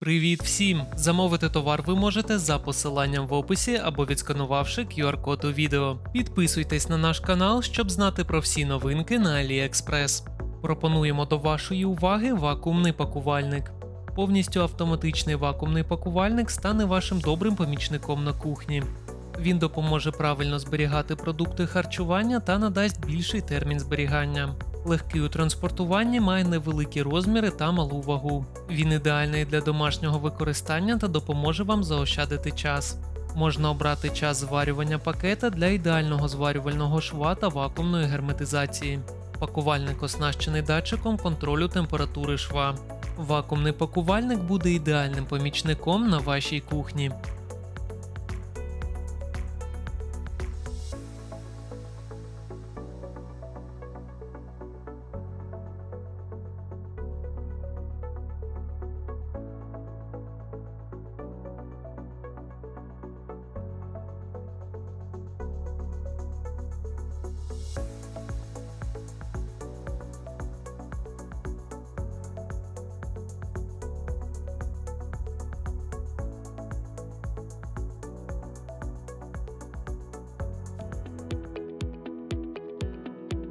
Привіт всім! Замовити товар ви можете за посиланням в описі або відсканувавши QR-код у відео. Підписуйтесь на наш канал, щоб знати про всі новинки на AliExpress. Пропонуємо до вашої уваги вакуумний пакувальник. Повністю автоматичний вакуумний пакувальник стане вашим добрим помічником на кухні. Він допоможе правильно зберігати продукти харчування та надасть більший термін зберігання. Легкий у транспортуванні має невеликі розміри та малу вагу. Він ідеальний для домашнього використання та допоможе вам заощадити час. Можна обрати час зварювання пакета для ідеального зварювального шва та вакуумної герметизації. Пакувальник оснащений датчиком контролю температури шва. Вакуумний пакувальник буде ідеальним помічником на вашій кухні.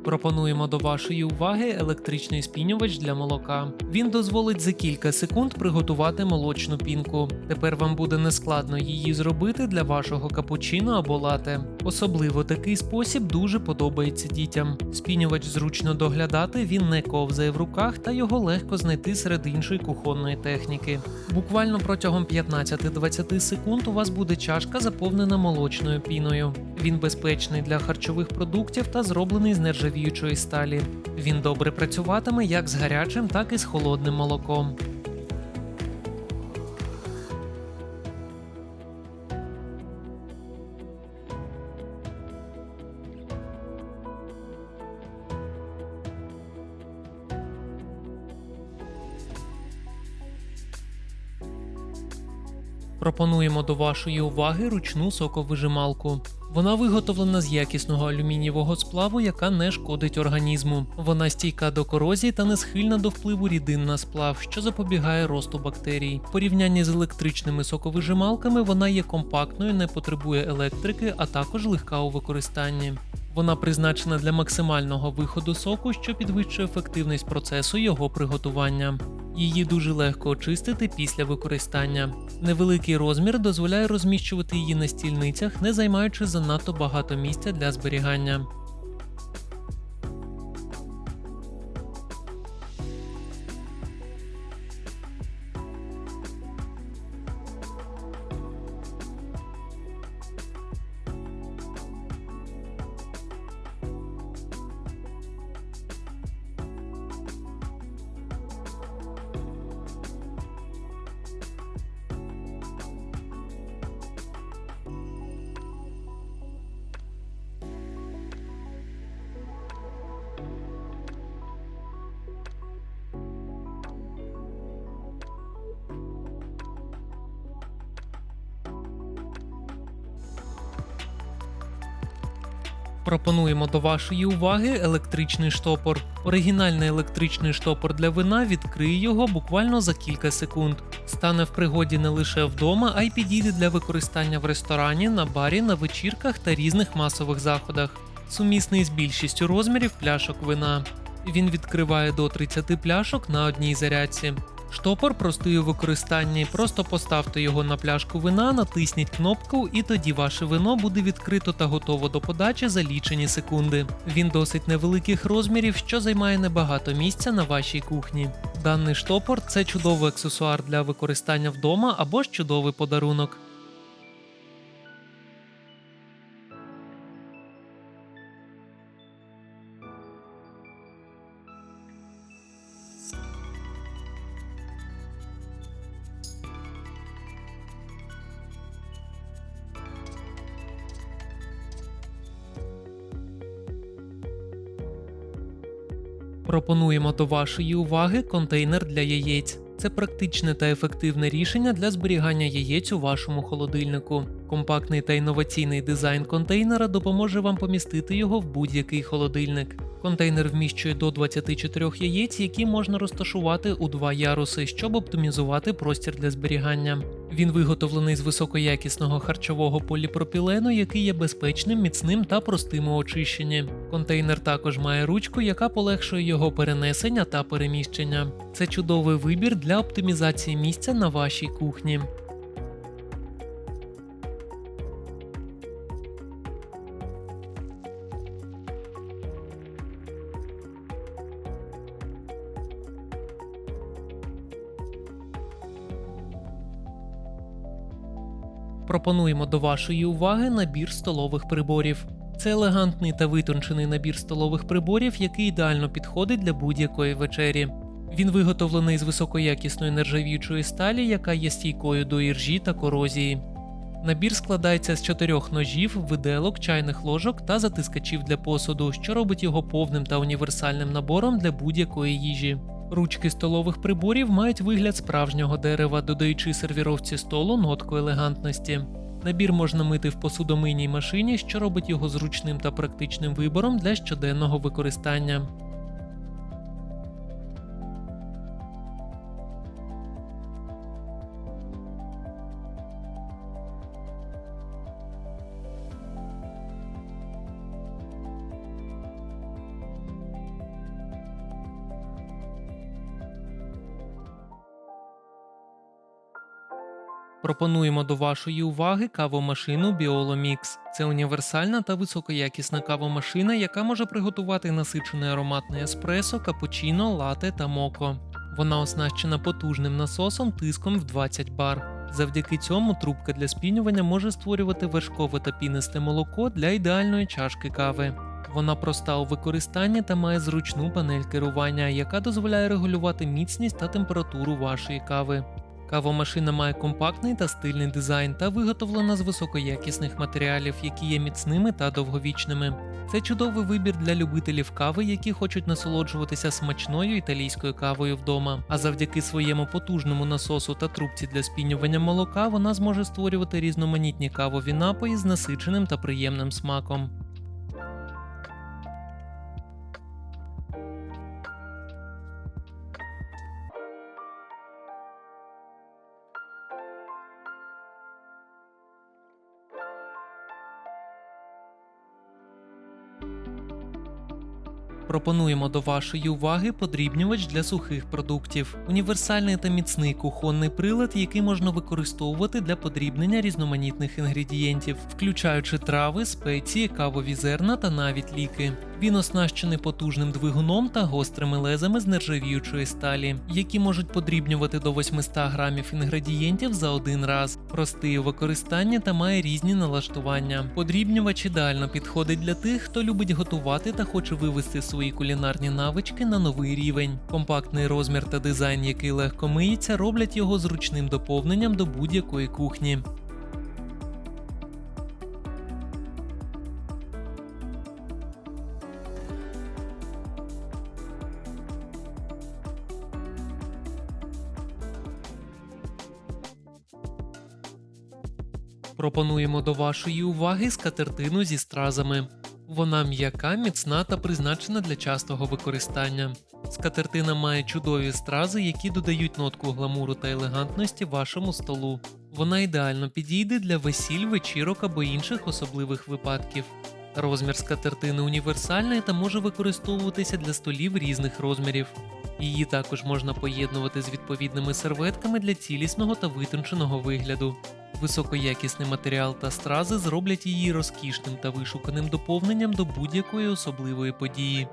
Пропонуємо до вашої уваги електричний спінювач для молока. Він дозволить за кілька секунд приготувати молочну пінку. Тепер вам буде нескладно її зробити для вашого капучино або лате. Особливо такий спосіб дуже подобається дітям. Спінювач зручно доглядати, він не ковзає в руках та його легко знайти серед іншої кухонної техніки. Буквально протягом 15-20 секунд у вас буде чашка заповнена молочною піною. Він безпечний для харчових продуктів та зроблений з нержавіючої сталі. Він добре працюватиме як з гарячим, так і з холодним молоком. Пропонуємо до вашої уваги ручну соковижималку. Вона виготовлена з якісного алюмінієвого сплаву, яка не шкодить організму. Вона стійка до корозії та не схильна до впливу рідин на сплав, що запобігає росту бактерій. В порівнянні з електричними соковижималками вона є компактною, не потребує електрики, а також легка у використанні. Вона призначена для максимального виходу соку, що підвищує ефективність процесу його приготування. Її дуже легко очистити після використання. Невеликий розмір дозволяє розміщувати її на стільницях, не займаючи занадто багато місця для зберігання. Пропонуємо до вашої уваги електричний штопор. Оригінальний електричний штопор для вина відкриє його буквально за кілька секунд. Стане в пригоді не лише вдома, а й підійде для використання в ресторані, на барі, на вечірках та різних масових заходах. Сумісний з більшістю розмірів пляшок вина. Він відкриває до 30 пляшок на одній зарядці. Штопор простий у використанні. Просто поставте його на пляшку вина, натисніть кнопку, і тоді ваше вино буде відкрито та готово до подачі за лічені секунди. Він досить невеликих розмірів, що займає небагато місця на вашій кухні. Даний штопор це чудовий аксесуар для використання вдома або ж чудовий подарунок. Пропонуємо до вашої уваги контейнер для яєць. Це практичне та ефективне рішення для зберігання яєць у вашому холодильнику. Компактний та інноваційний дизайн контейнера допоможе вам помістити його в будь-який холодильник. Контейнер вміщує до 24 яєць, які можна розташувати у два яруси, щоб оптимізувати простір для зберігання. Він виготовлений з високоякісного харчового поліпропілену, який є безпечним, міцним та простим у очищенні. Контейнер також має ручку, яка полегшує його перенесення та переміщення. Це чудовий вибір для оптимізації місця на вашій кухні. Пропонуємо до вашої уваги набір столових приборів. Це елегантний та витончений набір столових приборів, який ідеально підходить для будь-якої вечері. Він виготовлений з високоякісної нержавіючої сталі, яка є стійкою до іржі та корозії. Набір складається з чотирьох ножів, виделок, чайних ложок та затискачів для посуду, що робить його повним та універсальним набором для будь-якої їжі. Ручки столових приборів мають вигляд справжнього дерева, додаючи сервіровці столу нотку елегантності. Набір можна мити в посудомийній машині, що робить його зручним та практичним вибором для щоденного використання. Пропонуємо до вашої уваги кавомашину Biolomix. Це універсальна та високоякісна кавомашина, яка може приготувати насичений ароматний еспресо, капучино, лате та моко. Вона оснащена потужним насосом тиском в 20 бар. Завдяки цьому трубка для спінювання може створювати вершкове та пінисте молоко для ідеальної чашки кави. Вона проста у використанні та має зручну панель керування, яка дозволяє регулювати міцність та температуру вашої кави. Кавомашина має компактний та стильний дизайн та виготовлена з високоякісних матеріалів, які є міцними та довговічними. Це чудовий вибір для любителів кави, які хочуть насолоджуватися смачною італійською кавою вдома. А завдяки своєму потужному насосу та трубці для спінювання молока вона зможе створювати різноманітні кавові напої з насиченим та приємним смаком. Пропонуємо до вашої уваги подрібнювач для сухих продуктів. Універсальний та міцний кухонний прилад, який можна використовувати для подрібнення різноманітних інгредієнтів, включаючи трави, спеції, кавові зерна та навіть ліки. Він оснащений потужним двигуном та гострими лезами з нержавіючої сталі, які можуть подрібнювати до 800 грамів інгредієнтів за один раз. Простий у використанні та має різні налаштування. Подрібнювач ідеально підходить для тих, хто любить готувати та хоче вивести свої кулінарні навички на новий рівень. Компактний розмір та дизайн, який легко миється, роблять його зручним доповненням до будь-якої кухні. Пропонуємо до вашої уваги скатертину зі стразами. Вона м'яка, міцна та призначена для частого використання. Скатертина має чудові стрази, які додають нотку гламуру та елегантності вашому столу. Вона ідеально підійде для весіль, вечірок або інших особливих випадків. Розмір скатертини універсальний та може використовуватися для столів різних розмірів. Її також можна поєднувати з відповідними серветками для цілісного та витонченого вигляду. Високоякісний матеріал та стрази зроблять її розкішним та вишуканим доповненням до будь-якої особливої події.